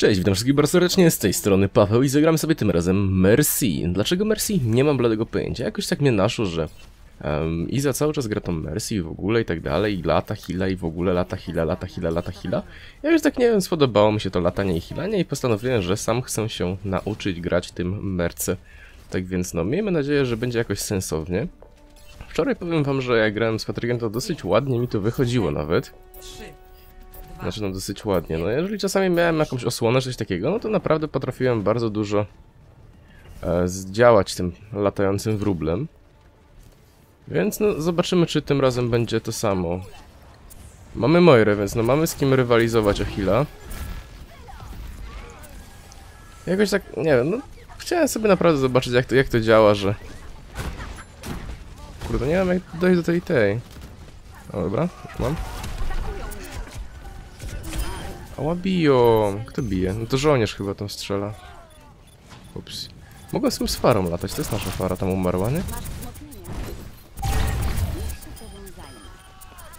Cześć, witam wszystkich bardzo serdecznie, z tej strony Paweł i zagramy sobie tym razem Mercy. Dlaczego Mercy? Nie mam bladego pojęcia. Jakoś tak mnie naszło, że um, Iza cały czas gra tą Mercy i w ogóle i tak dalej, i lata hila i w ogóle lata hila, lata hila, lata hila. Ja już tak nie wiem, spodobało mi się to latanie i hilanie i postanowiłem, że sam chcę się nauczyć grać tym Merce. Tak więc no, miejmy nadzieję, że będzie jakoś sensownie. Wczoraj powiem wam, że jak grałem z Patrykiem, to dosyć ładnie mi to wychodziło nawet. Znaczy no dosyć ładnie. No jeżeli czasami miałem jakąś osłonę, coś takiego, no to naprawdę potrafiłem bardzo dużo e, zdziałać tym latającym wróblem. Więc no zobaczymy, czy tym razem będzie to samo. Mamy Moirę, więc no mamy z kim rywalizować o Hila. Jakoś tak, nie wiem, no chciałem sobie naprawdę zobaczyć jak to, jak to działa, że... Kurde, nie wiem jak dojść do tej tej. O, dobra, już mam. Ała biją. Kto bije? No to żołnierz chyba tam strzela. Ups. Mogę z tym z farą latać, to jest nasza fara, tam umarła, nie?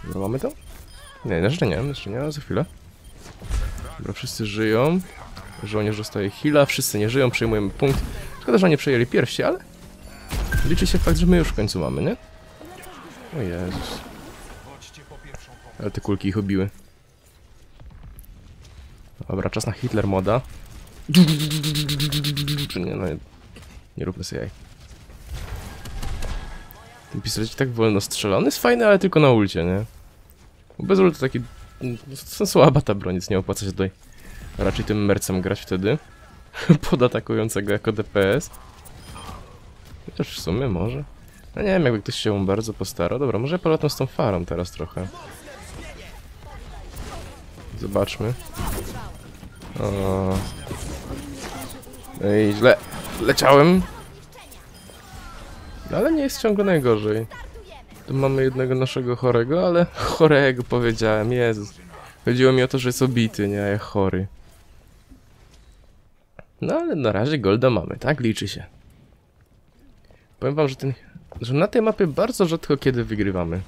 Dobra, mamy to? Nie, jeszcze nie, jeszcze nie, za chwilę. Dobra, wszyscy żyją. Żołnierz dostaje heala, wszyscy nie żyją, przejmujemy punkt. Szkoda, że nie przejęli pierści, ale... Liczy się fakt, że my już w końcu mamy, nie? O Jezus. Ale te kulki ich obiły. Dobra, czas na Hitler moda. Nie, no nie róbmy sobie jaj. Ten pistolet tak wolno strzela. On jest fajny, ale tylko na ulcie, nie? Bo bez ultu taki... To słaba ta broń, więc nie opłaca się tutaj raczej tym mercem grać wtedy. Pod atakującego jako DPS. Chociaż w sumie może. No nie wiem, jakby ktoś się bardzo postarał. Dobra, może polatam z tą farą teraz trochę. Zobaczmy. O. Ej, źle. Leciałem. No, ale nie jest ciągle najgorzej. Tu mamy jednego naszego chorego, ale chorego powiedziałem, Jezus. Chodziło mi o to, że jest obity, nie, a chory. No ale na razie golda mamy, tak? Liczy się. Powiem wam, że ten... że na tej mapie bardzo rzadko kiedy wygrywamy.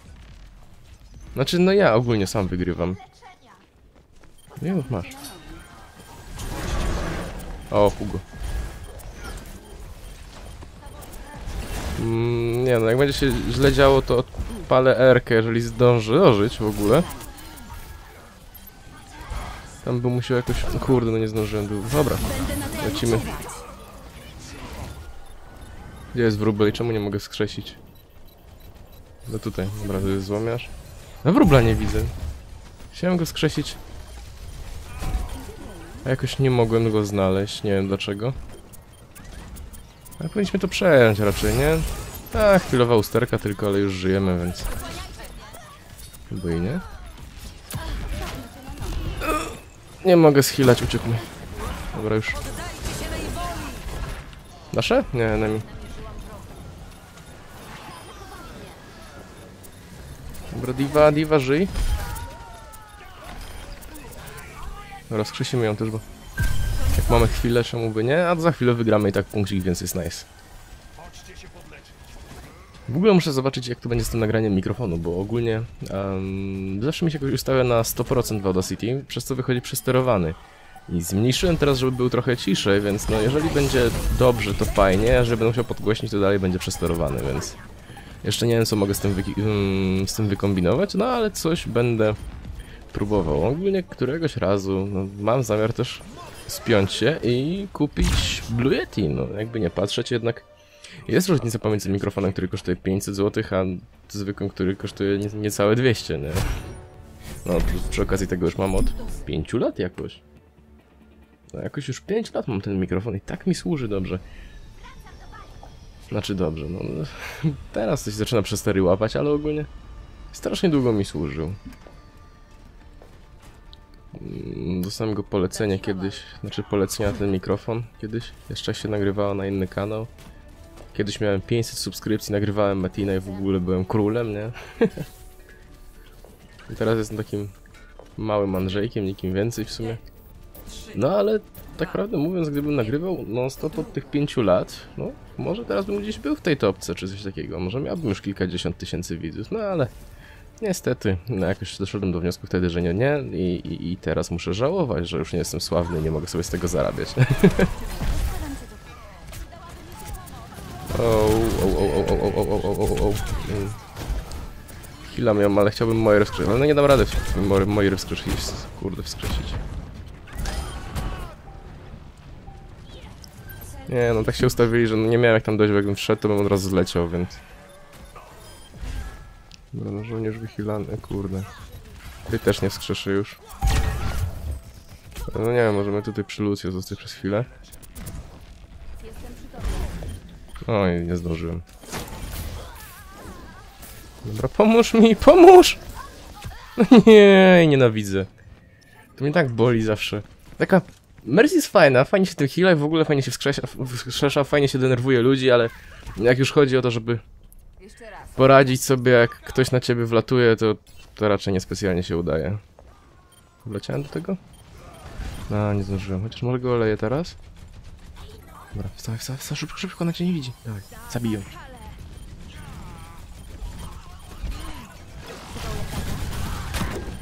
Znaczy, no ja ogólnie sam wygrywam. Nie masz. O, Hugo. Mm, nie no, jak będzie się źle działo, to odpalę Erkę, jeżeli zdąży ożyć w ogóle. Tam by musiał jakoś... Kurde, no nie zdążyłem. Dobra, lecimy. Gdzie jest wróbel i czemu nie mogę skrzesić? No tutaj, dobra, to jest złomiarz. No wróbla nie widzę. Chciałem go skrzesić. A jakoś nie mogłem go znaleźć, nie wiem dlaczego. Ale powinniśmy to przejąć raczej, nie? Tak, chwilowa usterka tylko, ale już żyjemy, więc... Bo i nie. Nie mogę schilać, uciekł mi. Dobra, już. Nasze? Nie, enemy. Dobra, diva, diva, żyj. Rozkrzesimy ją też, bo jak mamy chwilę, czemu by nie? A za chwilę wygramy i tak punkcik, więc jest nice. W ogóle muszę zobaczyć, jak to będzie z tym nagraniem mikrofonu, bo ogólnie um, zawsze mi się jakoś ustawia na 100% w Audacity, przez co wychodzi przesterowany. I zmniejszyłem teraz, żeby był trochę ciszej, więc no jeżeli będzie dobrze, to fajnie, a jeżeli będę musiał podgłośnić, to dalej będzie przesterowany, więc... Jeszcze nie wiem, co mogę z tym, um, z tym wykombinować, no ale coś będę próbował. Ogólnie któregoś razu no, mam zamiar też spiąć się i kupić Blue Yeti. No, jakby nie patrzeć, jednak jest różnica pomiędzy mikrofonem, który kosztuje 500 zł, a zwykłym, który kosztuje nie, niecałe 200, nie? No, przy okazji tego już mam od 5 lat jakoś. No, jakoś już 5 lat mam ten mikrofon i tak mi służy dobrze. Znaczy dobrze, no... Teraz coś zaczyna przestery łapać, ale ogólnie strasznie długo mi służył. Dostałem go polecenie kiedyś, znaczy polecenia ten mikrofon kiedyś, jeszcze się nagrywało na inny kanał. Kiedyś miałem 500 subskrypcji, nagrywałem Matina i w ogóle byłem królem, nie? I teraz jestem takim małym Andrzejkiem, nikim więcej w sumie. No ale tak prawdę mówiąc, gdybym nagrywał non-stop od tych 5 lat, no może teraz bym gdzieś był w tej topce czy coś takiego. Może miałbym już kilkadziesiąt tysięcy widzów, no ale Niestety, no jakoś doszedłem do wniosku wtedy, że nie, nie i, i, i teraz muszę żałować, że już nie jestem sławny i nie mogę sobie z tego zarabiać. Healam ją, ale chciałbym moje rozkrzeszyć, ale no nie dam rady moje, moje rozkrzeszyć, kurde, wskrzesić. Nie, no tak się ustawili, że no nie miałem jak tam dojść, bo jakbym wszedł, to bym od razu zleciał, więc... Dobra, no żołnierz wychylany, kurde. Ty też nie wskrzeszy już. No nie wiem, możemy tutaj przy Lucio zostać przez chwilę. Oj, nie zdążyłem. Dobra, pomóż mi, pomóż! No nie, nienawidzę. To mnie tak boli zawsze. Taka... Mercy jest fajna, fajnie się tym heala, w ogóle fajnie się wskrzesza, wskrzesza, fajnie się denerwuje ludzi, ale jak już chodzi o to, żeby. Poradzić sobie, jak ktoś na ciebie wlatuje, to, to raczej niespecjalnie się udaje. Wleciałem do tego? No, nie zdążyłem. Chociaż może go oleję teraz? Dobra, wstawaj, wstawaj, wstawaj, szybko, szybko, ona cię nie widzi. Dawaj, zabiję.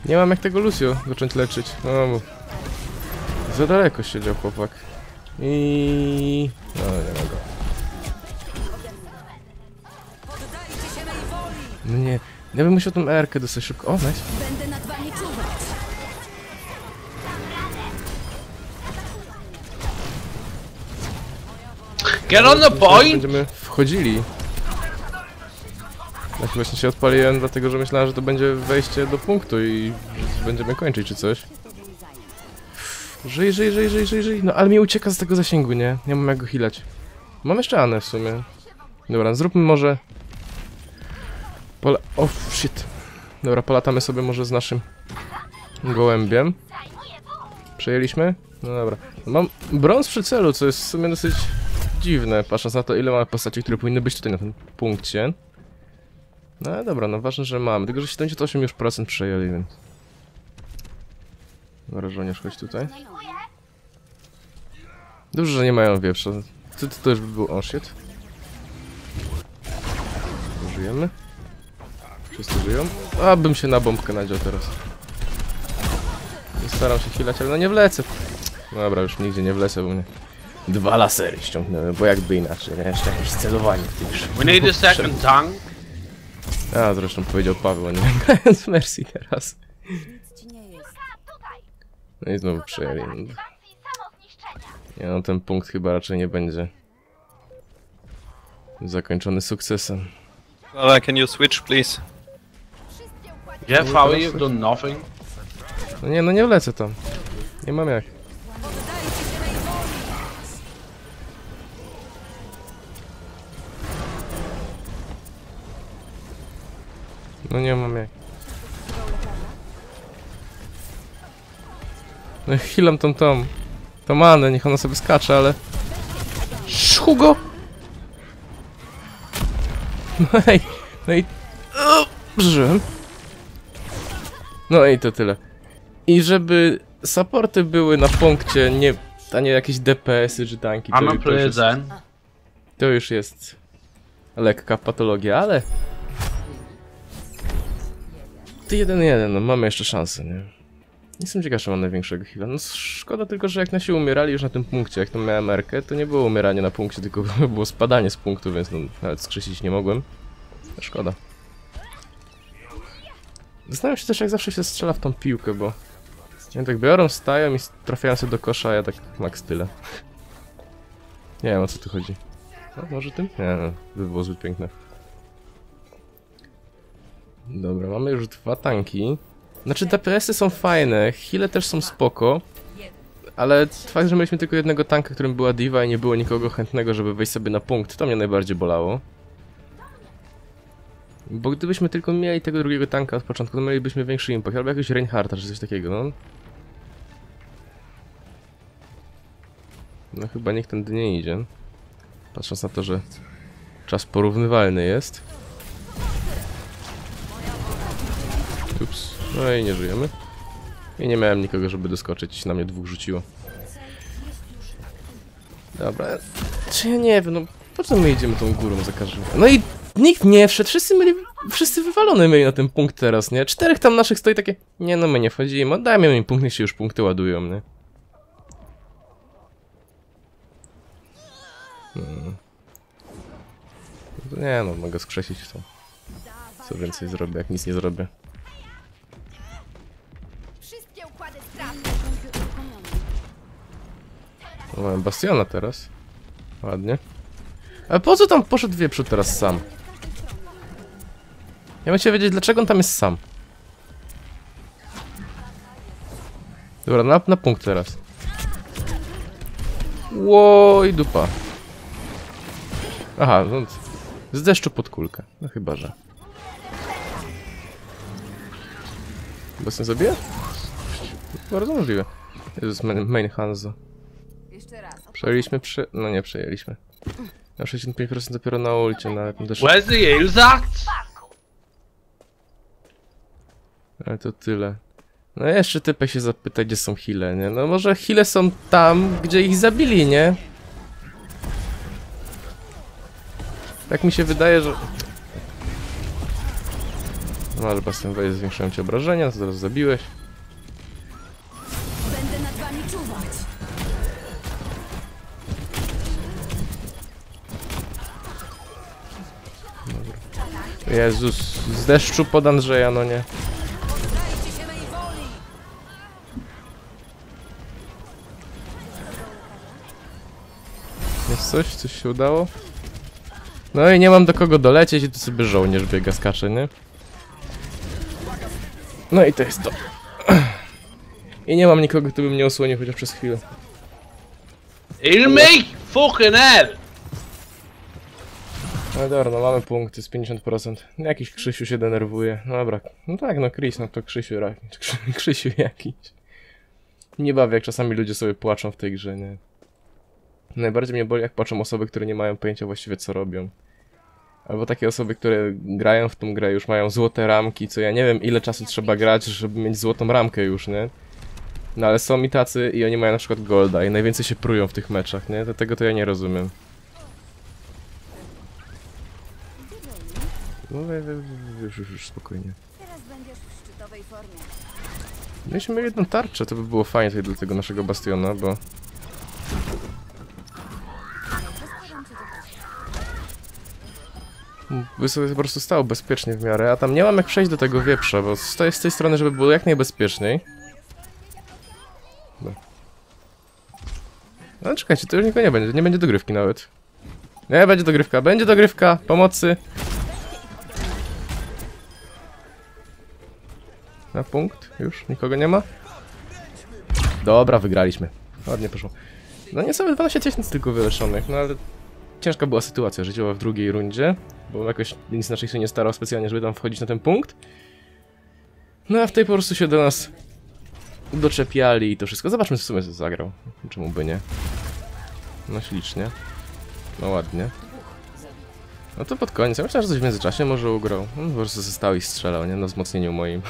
Nie mam jak tego Lucio zacząć leczyć. No, mów. Za daleko siedział chłopak. I... No, nie mogę. Poddajcie No nie, ja bym musiał tą erkę dostać szybko. O, nice. Będę nad wami czuwać! Get on the point! Będziemy wchodzili. Tak właśnie się odpaliłem, dlatego że myślałem, że to będzie wejście do punktu i będziemy kończyć czy coś. Żyj, żyj, żyj, żyj, żyj, żyj. No ale mi ucieka z tego zasięgu, nie? Nie mam jak go healać. Mam jeszcze Anę w sumie. Dobra, zróbmy może... Pola... O, shit. Dobra, polatamy sobie może z naszym gołębiem. Przejęliśmy? No dobra. Mam brąz przy celu, co jest w sumie dosyć dziwne, patrząc na to, ile mamy postaci, które powinny być tutaj na tym punkcie. No dobra, no ważne, że mamy. Tylko, że 78 już procent przejęli, więc... Dobra, żołnierz, chodź tutaj. Dobrze, że nie mają wieprza. To, to, już by był... O, shit. Żyjemy? Wszyscy żyją? A, bym się na bombkę nadział teraz. Staram się chwilać, ale no nie wlecę. Dobra, już nigdzie nie wlecę, bo mnie... Dwa lasery ściągnęły, bo jakby inaczej, nie? Jeszcze jakieś celowanie w tym We need a second tongue. A, zresztą powiedział Paweł, nie grając w Mercy teraz. No i znowu przejęli. No. Nie no, ten punkt chyba raczej nie będzie zakończony sukcesem. Well, can you switch, please? Yeah, Fawi, you've done nothing. No nie, no nie wlecę tam. Nie mam jak. No nie mam jak. No chwilam tą tą. Tą manę, niech ona sobie skacze, ale... Hugo! No ej, no i... Przeżyłem. No i to tyle. I żeby supporty były na punkcie, nie... A nie jakieś DPS-y czy tanki, to, to, już jest, to już jest lekka patologia, ale... Ty jeden jeden, no mamy jeszcze szansę, nie? Jestem ciekaw, czy mam największego heala. No szkoda tylko, że jak nasi umierali już na tym punkcie, jak tam miałem merkę, to nie było umieranie na punkcie, tylko było spadanie z punktu, więc no, nawet skrzesić nie mogłem. Szkoda. Zastanawiam się też, jak zawsze się strzela w tą piłkę, bo... Nie tak biorą, stają i trafiają sobie do kosza, a ja tak max tyle. Nie wiem, o co tu chodzi. No, może tym? Nie, no, by było zbyt piękne. Dobra, mamy już dwa tanki. Znaczy DPS-y są fajne, heale też są spoko. Ale fakt, że mieliśmy tylko jednego tanka, którym była diva i nie było nikogo chętnego, żeby wejść sobie na punkt, to mnie najbardziej bolało. Bo gdybyśmy tylko mieli tego drugiego tanka od początku, to mielibyśmy większy impact, albo jakiegoś Reinhardta czy coś takiego, no. No chyba niech ten nie idzie. Patrząc na to, że czas porównywalny jest. Ups. No i nie żyjemy. I nie miałem nikogo, żeby doskoczyć. Na mnie dwóch rzuciło. Dobra. Czy ja nie wiem, no po co my idziemy tą górą za każdym No i nikt nie wszedł, wszyscy mieli, wszyscy wywalone mieli na ten punkt teraz, nie? Czterech tam naszych stoi takie, nie no my nie wchodzimy, oddajmy im punkt, niech się już punkty ładują, nie? Hmm. Nie no, mogę skrzesić to. Co więcej zrobię, jak nic nie zrobię. Mamy Bastiona teraz. Ładnie. A po co tam poszedł wieprzód teraz sam? Ja bym chciał wiedzieć, dlaczego on tam jest sam. Dobra, na, na punkt teraz. Łoj, dupa. Aha, no, z deszczu pod kulkę. No chyba, że. Bastian zabije? Bardzo możliwe. Jezus, main, main Hanzo. Jeszcze raz. Przejęliśmy przy... No nie przejęliśmy. Na 65% dopiero na ulcie, na tym też... Where's the? Ale to tyle. No jeszcze typę się zapyta, gdzie są heale, nie? No może heale są tam, gdzie ich zabili, nie? Tak mi się wydaje, że... No ale Bastian weź zwiększyłem ci obrażenia, to zaraz zabiłeś. Będę nad wami czuwać. Jezus, z deszczu pod Andrzeja, no nie. Coś? Coś się udało? No i nie mam do kogo dolecieć i tu sobie żołnierz biega, skacze, nie? No i to jest to. I nie mam nikogo, kto by mnie osłonił chociaż przez chwilę. Ilmik! Fucking hell! No dobra, no mamy punkty z 50%. Jakiś Krzysiu się denerwuje. No dobra, no tak, no Chris, no to Krzysiu, Krzy- Krzysiu jakiś. Nie bawię, jak czasami ludzie sobie płaczą w tej grze, nie? Najbardziej mnie boli, jak płaczą osoby, które nie mają pojęcia właściwie co robią. Albo takie osoby, które grają w tą grę, już mają złote ramki, co ja nie wiem ile czasu trzeba grać, żeby mieć złotą ramkę już, nie? No ale są i tacy i oni mają na przykład golda i najwięcej się prują w tych meczach, nie? To- Tego to ja nie rozumiem. No we- we- we- już, już, już spokojnie. Teraz będziesz w szczytowej formie. Mieliśmy mieli jedną tarczę, to by było fajnie tutaj dla tego naszego bastiona, bo... By sobie po prostu stał bezpiecznie w miarę, a tam nie mam jak przejść do tego wieprza, bo stoję z tej strony, żeby było jak najbezpieczniej. No. Czekajcie, to już nikogo nie będzie, nie będzie dogrywki nawet. Nie, będzie dogrywka, będzie dogrywka, pomocy. Na punkt? Już? Nikogo nie ma? Dobra, wygraliśmy. Ładnie poszło. No niecałe 12 tysięcy tylko wyleczonych, no ale ciężka była sytuacja życiowa w drugiej rundzie, bo jakoś nic naszych się nie starał specjalnie, żeby tam wchodzić na ten punkt. No a w tej po prostu się do nas doczepiali i to wszystko. Zobaczmy w sumie co zagrał. Czemu by nie? No ślicznie. No ładnie. No to pod koniec. Ja myślałem, że coś w międzyczasie może ugrał. No, po prostu został i strzelał, nie? Na wzmocnieniu moim.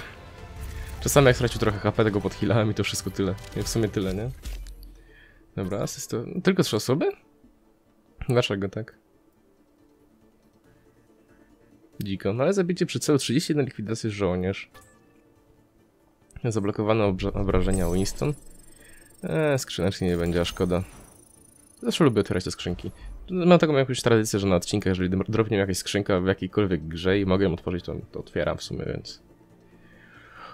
Czasami jak stracił trochę HP, tego podchilałem i to wszystko tyle. I w sumie tyle, nie? Dobra, asysto... Tylko trzy osoby? Dlaczego tak? Dziko, no ale zabicie przy celu 31 likwidacji żołnierz. Zablokowane obrza- obrażenia Winston. Eee, skrzyneczki nie będzie, a szkoda. Zawsze lubię otwierać te skrzynki. Mam taką jakąś tradycję, że na odcinkach, jeżeli dropnie mi jakaś skrzynka w jakiejkolwiek grze i mogę ją otworzyć, to, to otwieram w sumie, więc...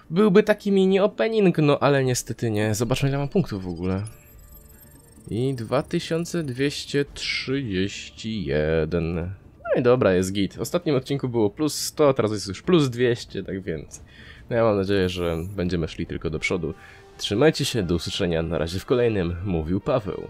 Byłby taki mini opening, no ale niestety nie. Zobaczmy ile mam punktów w ogóle. I 2231. No i dobra, jest git. W ostatnim odcinku było plus 100, teraz jest już plus 200, tak więc... No ja mam nadzieję, że będziemy szli tylko do przodu. Trzymajcie się, do usłyszenia na razie w kolejnym, mówił Paweł.